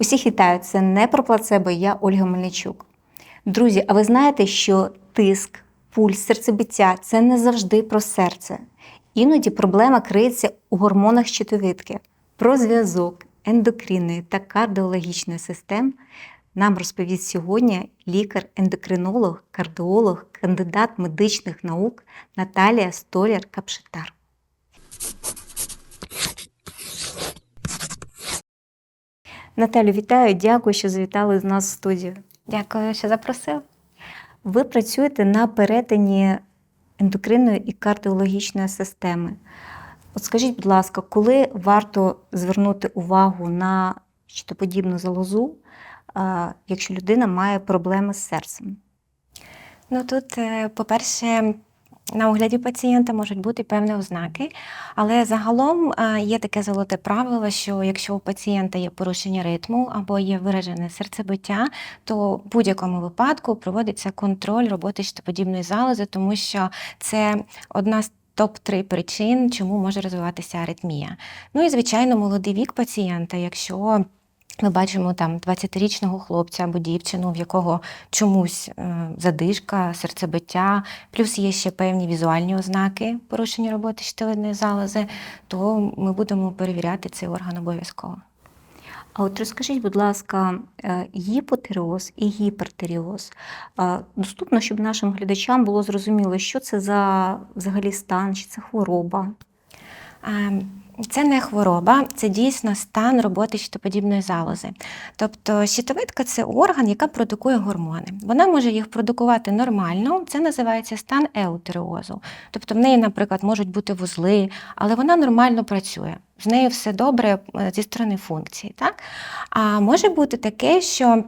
Усіх вітаю, це не про плацебо, я Ольга Мельничук. Друзі, а ви знаєте, що тиск, пульс, серцебиття це не завжди про серце. Іноді проблема криється у гормонах щитовидки. Про зв'язок ендокринної та кардіологічної систем нам розповість сьогодні лікар-ендокринолог, кардіолог, кандидат медичних наук Наталія Столяр-Капшитар. Наталю, вітаю, дякую, що завітали з нас в студію. Дякую, що запросив. Ви працюєте на перетині ендокринної і кардіологічної системи. От скажіть, будь ласка, коли варто звернути увагу на щитоподібну залозу, якщо людина має проблеми з серцем? Ну тут, е, по-перше, на огляді пацієнта можуть бути певні ознаки, але загалом е, є таке золоте правило, що якщо у пацієнта є порушення ритму або є виражене серцебиття, то в будь-якому випадку проводиться контроль роботи щитоподібної залози, тому що це одна з топ-3 причин, чому може розвиватися аритмія. Ну і звичайно, молодий вік пацієнта, якщо ми бачимо там 20-річного хлопця або дівчину, в якого чомусь е, задишка, серцебиття, плюс є ще певні візуальні ознаки порушення роботи щитовидної залози, то ми будемо перевіряти цей орган обов'язково. А от розкажіть, будь ласка, е, гіпотиреоз і гіпертиреоз. Е, Доступно, щоб нашим глядачам було зрозуміло, що це за взагалі стан, чи це хвороба. Це не хвороба, це дійсно стан роботи щитоподібної залози. Тобто щитовидка це орган, яка продукує гормони. Вона може їх продукувати нормально, це називається стан еутереозу. Тобто в неї, наприклад, можуть бути вузли, але вона нормально працює. З нею все добре е, зі сторони функції. Так? А може бути таке, що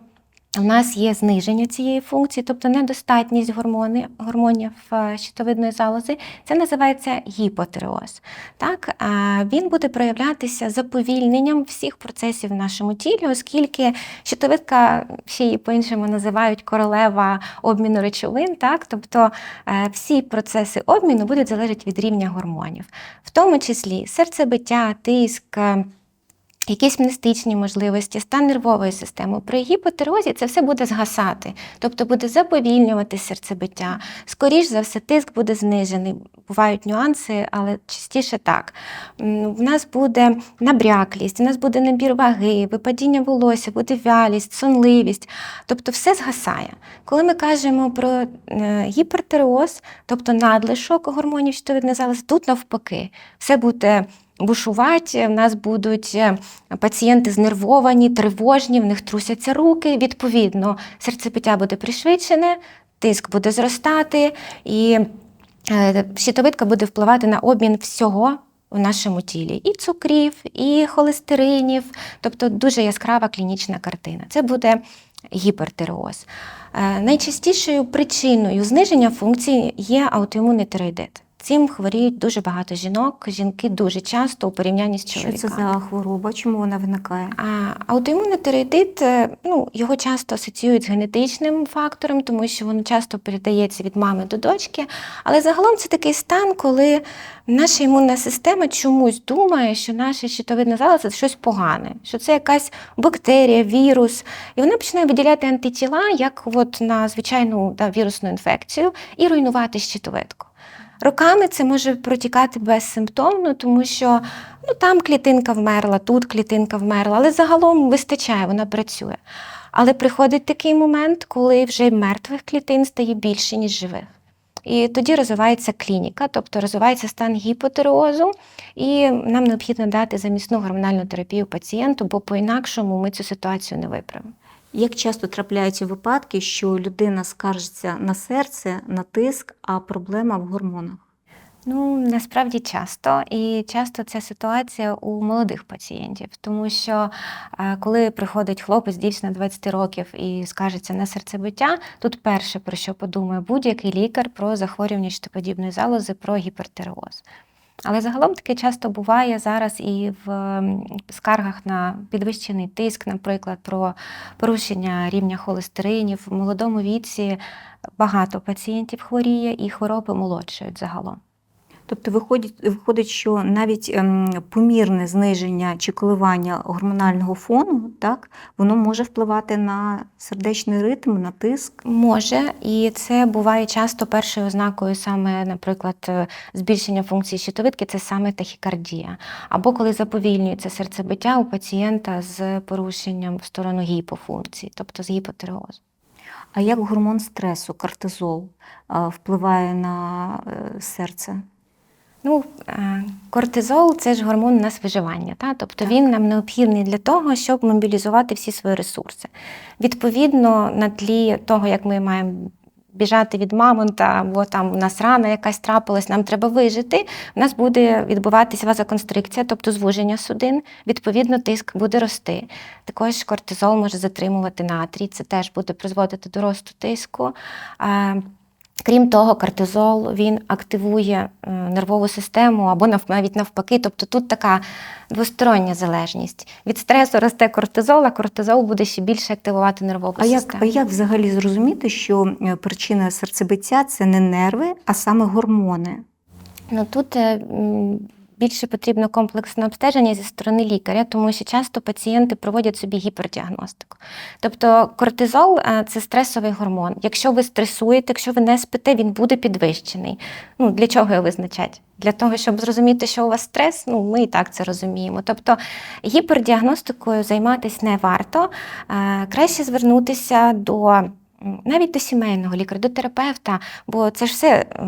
у нас є зниження цієї функції, тобто недостатність гормони, гормонів е, щитовидної залози. Це називається гіпотиреоз. Так? А Він буде проявлятися заповільненням всіх процесів в нашому тілі, оскільки щитовидка, ще її по-іншому називають королева обміну речовин. Так? Тобто е, всі процеси обміну будуть залежати від рівня гормонів, в тому числі серцебиття, тиск. Якісь містичні можливості, стан нервової системи. При гіпотирозі це все буде згасати, тобто буде заповільнювати серцебиття. Скоріш за все, тиск буде знижений. Бувають нюанси, але частіше так. В нас буде набряклість, у нас буде набір ваги, випадіння волосся, буде вялість, сонливість. Тобто все згасає. Коли ми кажемо про е, гіпертиреоз, тобто надлишок гормонів щитовидної залози, тут навпаки, все буде бушувати, в нас будуть е, пацієнти знервовані, тривожні, в них трусяться руки. Відповідно, серцебиття буде пришвидшене, тиск буде зростати, і е, щитовидка буде впливати на обмін всього в нашому тілі: і цукрів, і холестеринів, тобто дуже яскрава клінічна картина. Це буде гіпертиреоз. Е, Найчастішою причиною зниження функцій є аутоімунний тиреоїдит. Цим хворіють дуже багато жінок. Жінки дуже часто у порівнянні з Що це за хвороба? Чому вона виникає? А аутоімунний тиреоїдит, е, ну, його часто асоціюють з генетичним фактором, тому що воно часто передається від мами до дочки. Але загалом це такий стан, коли наша імунна система чомусь думає, що наша щитовидна залоза це щось погане, що це якась бактерія, вірус, і вона починає виділяти антитіла, як от на звичайну да, вірусну інфекцію, і руйнувати щитовидку. Роками це може протікати безсимптомно, тому що ну, там клітинка вмерла, тут клітинка вмерла, але загалом вистачає, вона працює. Але приходить такий момент, коли вже мертвих клітин стає більше, ніж живих. І тоді розвивається клініка, тобто розвивається стан гіпотиреозу, і нам необхідно дати замісну гормональну терапію пацієнту, бо по-інакшому ми цю ситуацію не виправимо. Як часто трапляються випадки, що людина скаржиться на серце, на тиск, а проблема в гормонах? Ну, насправді часто, і часто ця ситуація у молодих пацієнтів, тому що е, коли приходить хлопець, дівчина 20 років і скажеться на серцебиття, тут перше про що подумає будь-який лікар про захворювання щитоподібної залози, про гіпертиреоз. Але загалом таке часто буває зараз і в скаргах на підвищений тиск, наприклад, про порушення рівня холестеринів. В молодому віці багато пацієнтів хворіє і хвороби молодшають загалом. Тобто виходить, виходить, що навіть ем, помірне зниження чи коливання гормонального фону, так, воно може впливати на сердечний ритм, на тиск. Може, і це буває часто першою ознакою саме, наприклад, е, збільшення функції щитовидки це саме тахікардія. Або коли заповільнюється серцебиття у пацієнта з порушенням в сторону гіпофункції, тобто з гіпотиреозом. А як гормон стресу, кортизол, впливає на е, серце? Ну, е, кортизол це ж гормон у нас виживання, та? тобто він нам необхідний для того, щоб мобілізувати всі свої ресурси. Відповідно, на тлі того, як ми маємо біжати від мамонта, або там у нас рана якась трапилась, нам треба вижити, у нас буде відбуватися вазоконстрикція, тобто звуження судин, відповідно, тиск буде рости. Також кортизол може затримувати натрій, це теж буде призводити до росту тиску. Крім того, кортизол він активує е, нервову систему або навіть навпаки. Тобто тут така двостороння залежність. Від стресу росте кортизол, а кортизол буде ще більше активувати нервову А як, систему. а як взагалі зрозуміти, що е, причина серцебиття це не нерви, а саме гормони? Ну тут е, більше потрібно комплексне обстеження зі сторони лікаря, тому що часто пацієнти проводять собі гіпердіагностику. Тобто кортизол е, це стресовий гормон. Якщо ви стресуєте, якщо ви не спите, він буде підвищений. Ну для чого його визначати? Для того, щоб зрозуміти, що у вас стрес, ну ми і так це розуміємо. Тобто гіпердіагностикою займатися не варто. Е, Краще звернутися до навіть до сімейного лікаря, до терапевта, бо це ж все е,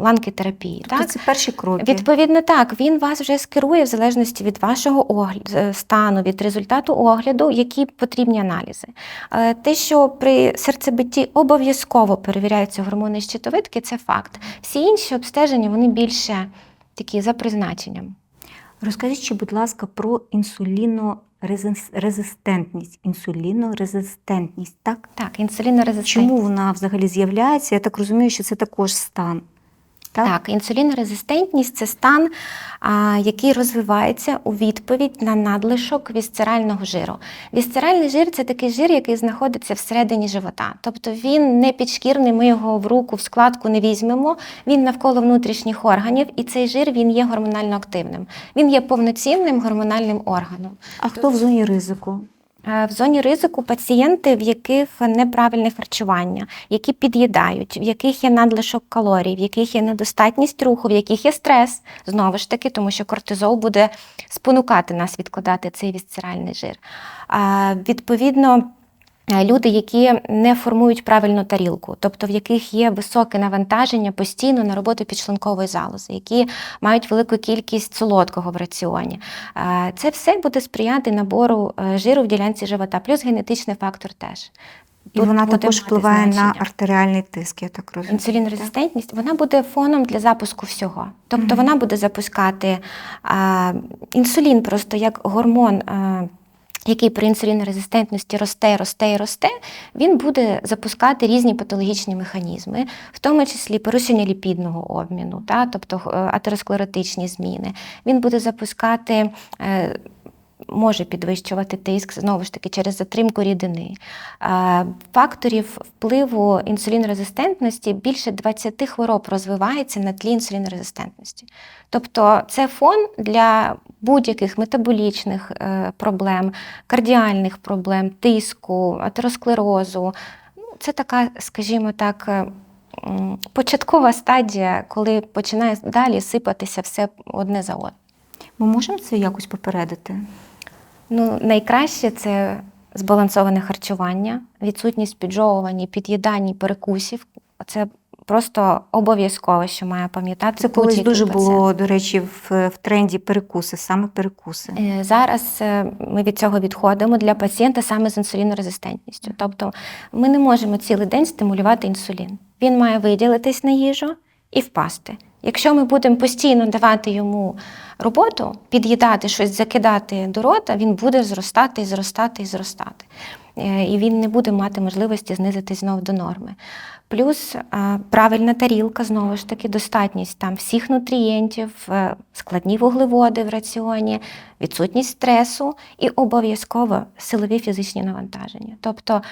ланки терапії. Тобто так? це перші кроки. Відповідно, так, він вас вже скерує в залежності від вашого огляду, стану, від результату огляду, які потрібні аналізи. Е, Те, що при серцебитті обов'язково перевіряються гормони щитовидки, це факт. Всі інші обстеження вони більше такі за призначенням. Розкажіть, будь ласка, про інсулінорезистентність. Інсулінорезистентність, так? Так, інсулінорезистентність. Чому вона взагалі з'являється? Я так розумію, що це також стан. Так? Так, інсулінорезистентність це стан, а, який розвивається у відповідь на надлишок вісцерального жиру. Вісцеральний жир це такий жир, який знаходиться всередині живота. Тобто він не підшкірний, ми його в руку, в складку не візьмемо. Він навколо внутрішніх органів, і цей жир він є гормонально активним. Він є повноцінним гормональним органом. А хто в зоні ризику? Е, В зоні ризику пацієнти, в яких неправильне харчування, які під'їдають, в яких є надлишок калорій, в яких є недостатність руху, в яких є стрес, знову ж таки, тому що кортизол буде спонукати нас відкладати цей вісцеральний жир. Відповідно. Е, Люди, які не формують правильну тарілку, тобто в яких є високе навантаження постійно на роботу підшлункової залози, які мають велику кількість солодкого в раціоні. Е, Це все буде сприяти набору е, жиру в ділянці живота, плюс генетичний фактор теж. І Тут вона також впливає на артеріальний тиск, я так розумію. Інсулінорезистентність вона буде фоном для запуску всього. Тобто вона буде запускати а, інсулін просто як гормон. А, який при інсулінорезистентності росте, росте і росте, він буде запускати різні патологічні механізми, в тому числі порушення ліпідного обміну, та, тобто е, атеросклеротичні зміни. Він буде запускати. Може підвищувати тиск знову ж таки через затримку рідини. Факторів впливу інсулінорезистентності більше 20 хвороб розвивається на тлі інсулінорезистентності. Тобто це фон для будь-яких метаболічних е, проблем, кардіальних проблем, тиску, атеросклерозу. Ну, Це така, скажімо так, е, початкова стадія, коли починає далі сипатися все одне за одним. Ми можемо це якось попередити? Ну, найкраще це збалансоване харчування, відсутність піджовування, під'їдань, перекусів. Це просто обов'язково, що має пам'ятати. Це колись дуже пацієнт. було, до речі, в, в тренді перекуси, саме перекуси. Е, Зараз е, ми від цього відходимо для пацієнта саме з інсулінорезистентністю. Тобто ми не можемо цілий день стимулювати інсулін. Він має виділитись на їжу і впасти. Якщо ми будемо постійно давати йому роботу, під'їдати щось, закидати до рота, він буде зростати і зростати і зростати. Е, І він не буде мати можливості знизитись знову до норми. Плюс е, правильна тарілка, знову ж таки, достатність там всіх нутрієнтів, е, складні вуглеводи в раціоні, відсутність стресу і обов'язково силові фізичні навантаження. Тобто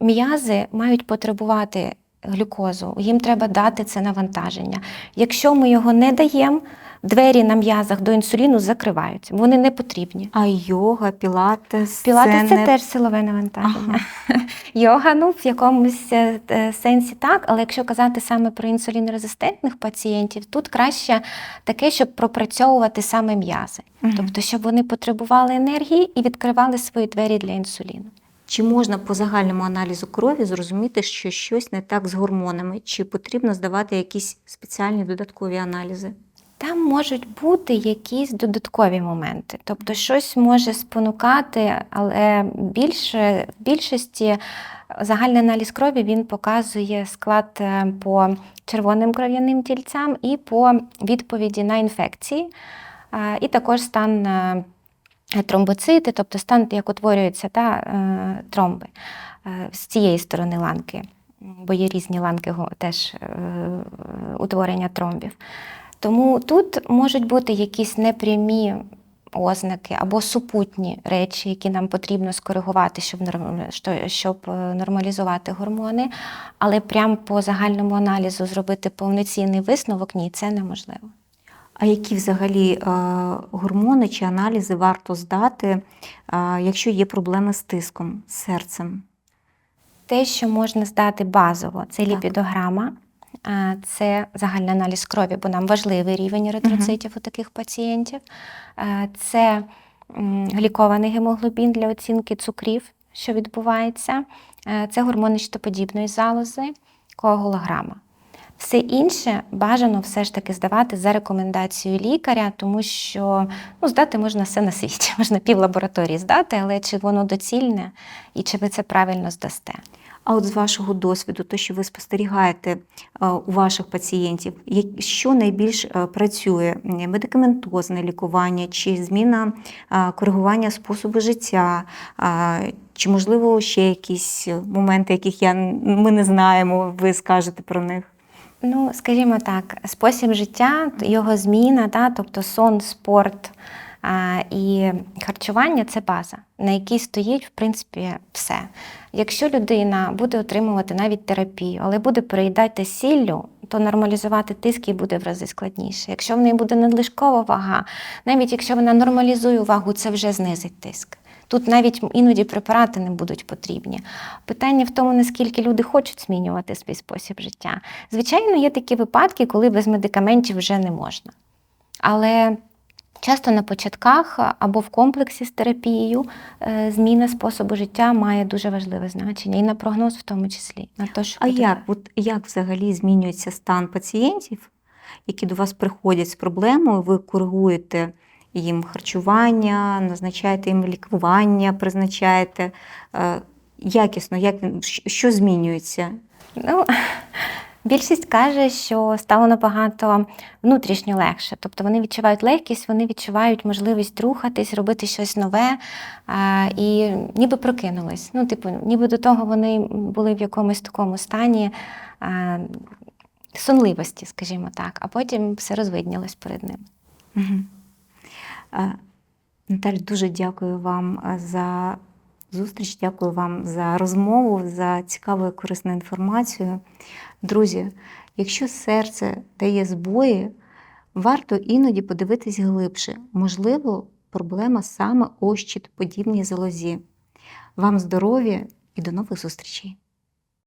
м'язи мають потребувати глюкозу, їм треба дати це навантаження. Якщо ми його не даємо, двері на м'язах до інсуліну закриваються, вони не потрібні. А йога, пілатес, Пілатес це не- теж силове навантаження. Йога, ну в якомусь е, е, сенсі так, але якщо казати саме про інсулінорезистентних пацієнтів, тут краще таке, щоб пропрацьовувати саме м'язи, Мгм. тобто, щоб вони потребували енергії і відкривали свої двері для інсуліну. Чи можна по загальному аналізу крові зрозуміти, що щось не так з гормонами? Чи потрібно здавати якісь спеціальні додаткові аналізи? Там можуть бути якісь додаткові моменти, тобто щось може спонукати, але більше в більшості загальний аналіз крові він показує склад е, по червоним кров'яним тільцям і по відповіді на інфекції, е, і також стан е, тромбоцити, тобто стан, як утворюються та, е, тромби е, з цієї сторони ланки, бо є різні ланки теж е, утворення тромбів. Тому тут можуть бути якісь непрямі ознаки або супутні речі, які нам потрібно скоригувати, щоб, щоб е, нормалізувати гормони. Але прямо по загальному аналізу зробити повноцінний висновок ні, це неможливо. А які взагалі е, гормони чи аналізи варто здати, е, якщо є проблеми з тиском, з серцем? Те, що можна здати базово, це Так. ліпідограма, це загальний аналіз крові, бо нам важливий рівень еритроцитів у таких пацієнтів. Е, Це глікований гемоглобін для оцінки цукрів, що відбувається. Е, Це гормони щитоподібної залози, коагулограма. Все інше бажано все ж таки здавати за рекомендацією лікаря, тому що ну, здати можна все на світі, можна пів лабораторії здати, але чи воно доцільне і чи ви це правильно здасте? А от з вашого досвіду, то, що ви спостерігаєте е, у ваших пацієнтів, що найбільш е, працює? Медикаментозне лікування чи зміна е, коригування способу життя? Чи, можливо, ще якісь моменти, яких я, ми не знаємо, ви скажете про них? Ну, скажімо так, спосіб життя, його зміна, та, тобто сон, спорт а, і харчування це база, на якій стоїть, в принципі, все. Якщо людина буде отримувати навіть терапію, але буде переїдати сіллю, то нормалізувати тиск їй буде в рази складніше. Якщо в неї буде надлишкова вага, навіть якщо вона нормалізує вагу, це вже знизить тиск. Тут навіть іноді препарати не будуть потрібні. Питання в тому, наскільки люди хочуть змінювати свій спосіб життя. Звичайно, є такі випадки, коли без медикаментів вже не можна. Але часто на початках або в комплексі з терапією е, зміна способу життя має дуже важливе значення, і на прогноз в тому числі. На те, що А буде як, от як взагалі змінюється стан пацієнтів, які до вас приходять з проблемою, ви коригуєте їм харчування, назначаєте їм лікування, призначаєте е, якісно, як що змінюється? Ну, більшість каже, що стало набагато внутрішньо легше. Тобто вони відчувають легкість, вони відчувають можливість рухатись, робити щось нове а, і ніби прокинулись. Ну, типу, ніби до того вони були в якомусь такому стані а, сонливості, скажімо так, а потім все розвиднілось перед ним. Угу. Наталь, дуже дякую вам е, за зустріч, дякую вам за розмову, за цікаву і корисну інформацію. Друзі, якщо серце дає збої, варто іноді подивитись глибше. Можливо, проблема саме у щитоподібній залозі. Вам здоров'я і до нових зустрічей!